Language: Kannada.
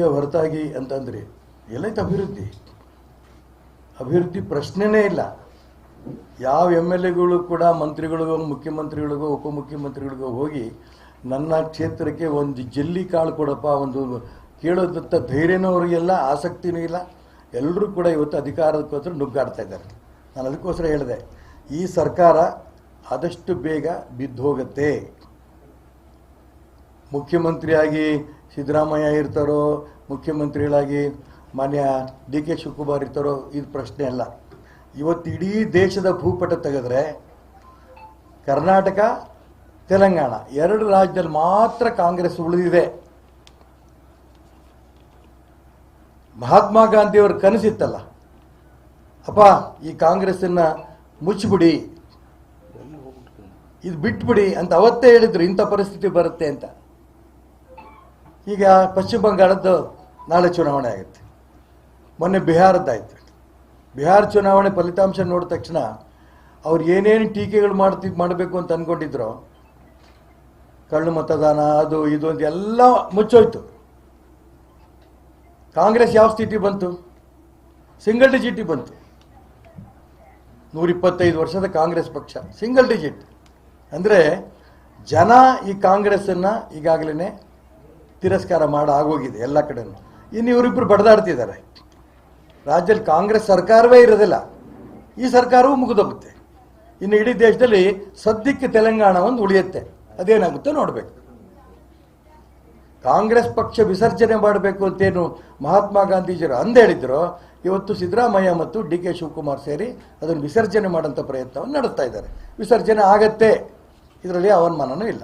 ಹೊರತಾಗಿ ಅಂತಂದ್ರೆ ಎಲ್ಲೈತೆ ಅಭಿವೃದ್ಧಿ? ಅಭಿವೃದ್ಧಿ ಪ್ರಶ್ನೆನೇ ಇಲ್ಲ. ಯಾವ ಎಂ ಎಲ್ ಎಗಳು ಕೂಡ ಮಂತ್ರಿಗಳಿಗೋ, ಮುಖ್ಯಮಂತ್ರಿಗಳಿಗೋ, ಉಪಮುಖ್ಯಮಂತ್ರಿಗಳಿಗೋ ಹೋಗಿ ನನ್ನ ಕ್ಷೇತ್ರಕ್ಕೆ ಒಂದು ಜಲ್ಲಿ ಕಾಳು ಕೊಡಪ್ಪ, ಒಂದು ಕೇಳೋದಂಥ ಧೈರ್ಯನೂ ಅವರಿಗೆಲ್ಲ, ಆಸಕ್ತಿನೂ ಇಲ್ಲ. ಎಲ್ಲರೂ ಕೂಡ ಇವತ್ತು ಅಧಿಕಾರಕ್ಕೋಸ್ಕರ ನುಗ್ಗಾಡ್ತಾ ಇದ್ದಾರೆ. ನಾನು ಅದಕ್ಕೋಸ್ಕರ ಹೇಳಿದೆ, ಈ ಸರ್ಕಾರ ಆದಷ್ಟು ಬೇಗ ಬಿದ್ದು ಹೋಗುತ್ತೆ. ಮುಖ್ಯಮಂತ್ರಿಯಾಗಿ ಸಿದ್ದರಾಮಯ್ಯ ಇರ್ತಾರೋ, ಮುಖ್ಯಮಂತ್ರಿಗಳಾಗಿ ಮಾನ್ಯ ಡಿ ಕೆ ಶಿವಕುಮಾರ್ ಇರ್ತಾರೋ, ಇದು ಪ್ರಶ್ನೆ ಅಲ್ಲ. ಇವತ್ತು ಇಡೀ ದೇಶದ ಭೂಪಟ ತೆಗೆದ್ರೆ ಕರ್ನಾಟಕ, ತೆಲಂಗಾಣ, ಎರಡು ರಾಜ್ಯದಲ್ಲಿ ಮಾತ್ರ ಕಾಂಗ್ರೆಸ್ ಉಳಿದಿದೆ. ಮಹಾತ್ಮ ಗಾಂಧಿಯವ್ರ ಕನಸಿತ್ತಲ್ಲ. ಅಪ್ಪ, ಈ ಕಾಂಗ್ರೆಸ್ಸನ್ನು ಮುಚ್ಚಿಬಿಡಿ. ಇದು ಬಿಟ್ಬಿಡಿ ಅಂತ ಅವತ್ತೇ ಹೇಳಿದ್ರು, ಇಂಥ ಪರಿಸ್ಥಿತಿ ಬರುತ್ತೆ ಅಂತ. ಈಗ ಪಶ್ಚಿಮ ಬಂಗಾಳದ್ದು ನಾಳೆ ಚುನಾವಣೆ ಆಗುತ್ತೆ ಮೊನ್ನೆ ಬಿಹಾರದ್ದಾಯಿತು. ಬಿಹಾರ ಚುನಾವಣೆ ಫಲಿತಾಂಶ ನೋಡಿದ ತಕ್ಷಣ ಅವ್ರು ಏನೇನು ಟೀಕೆಗಳು ಮಾಡ್ತಿ, ಮಾಡಬೇಕು ಅಂತ ಅಂದ್ಕೊಂಡಿದ್ರು ಕಳ್ಳು ಮತದಾನ, ಅದು, ಇದು ಅಂತ ಎಲ್ಲ ಮುಚ್ಚೋಯ್ತು. ಕಾಂಗ್ರೆಸ್ ಯಾವ ಸ್ಥಿತಿ ಬಂತು? ಸಿಂಗಲ್ ಡಿಜಿಟ್ ಬಂತು. ನೂರಿಪ್ಪತ್ತೈದು ವರ್ಷದ ಕಾಂಗ್ರೆಸ್ ಪಕ್ಷ, ಸಿಂಗಲ್ ಡಿಜಿಟ್. ಅಂದರೆ ಜನ ಈ ಕಾಂಗ್ರೆಸ್ಸನ್ನು ಈಗಾಗಲೇ ತಿರಸ್ಕಾರ ಮಾಡ ಆಗೋಗಿದೆ ಎಲ್ಲ ಕಡೆನೂ. ಇನ್ನು ಇವರಿಬ್ಬರು ಬಡದಾಡ್ತಿದ್ದಾರೆ. ರಾಜ್ಯದಲ್ಲಿ ಕಾಂಗ್ರೆಸ್ ಸರ್ಕಾರವೇ ಇರೋದಿಲ್ಲ. ಈ ಸರ್ಕಾರವೂ ಮುಗಿದೋಗುತ್ತೆ. ಇನ್ನು ಇಡೀ ದೇಶದಲ್ಲಿ ಸದ್ಯಕ್ಕೆ ತೆಲಂಗಾಣ ಒಂದು ಉಳಿಯುತ್ತೆ. ಅದೇನಾಗುತ್ತೋ ನೋಡಬೇಕು. ಕಾಂಗ್ರೆಸ್ ಪಕ್ಷ ವಿಸರ್ಜನೆ ಮಾಡಬೇಕು ಅಂತೇನು ಮಹಾತ್ಮ ಗಾಂಧೀಜಿಯವರು ಅಂದೇಳಿದ್ರು ಇವತ್ತು ಸಿದ್ದರಾಮಯ್ಯ ಮತ್ತು ಡಿ ಕೆ ಶಿವಕುಮಾರ್ ಸೇರಿ ಅದನ್ನು ವಿಸರ್ಜನೆ ಮಾಡೋಂಥ ಪ್ರಯತ್ನವನ್ನು ನಡೆಸ್ತಾ ಇದ್ದಾರೆ. ವಿಸರ್ಜನೆ ಆಗತ್ತೆ. ಇದರಲ್ಲಿ ಅವಮಾನನೂ ಇಲ್ಲ.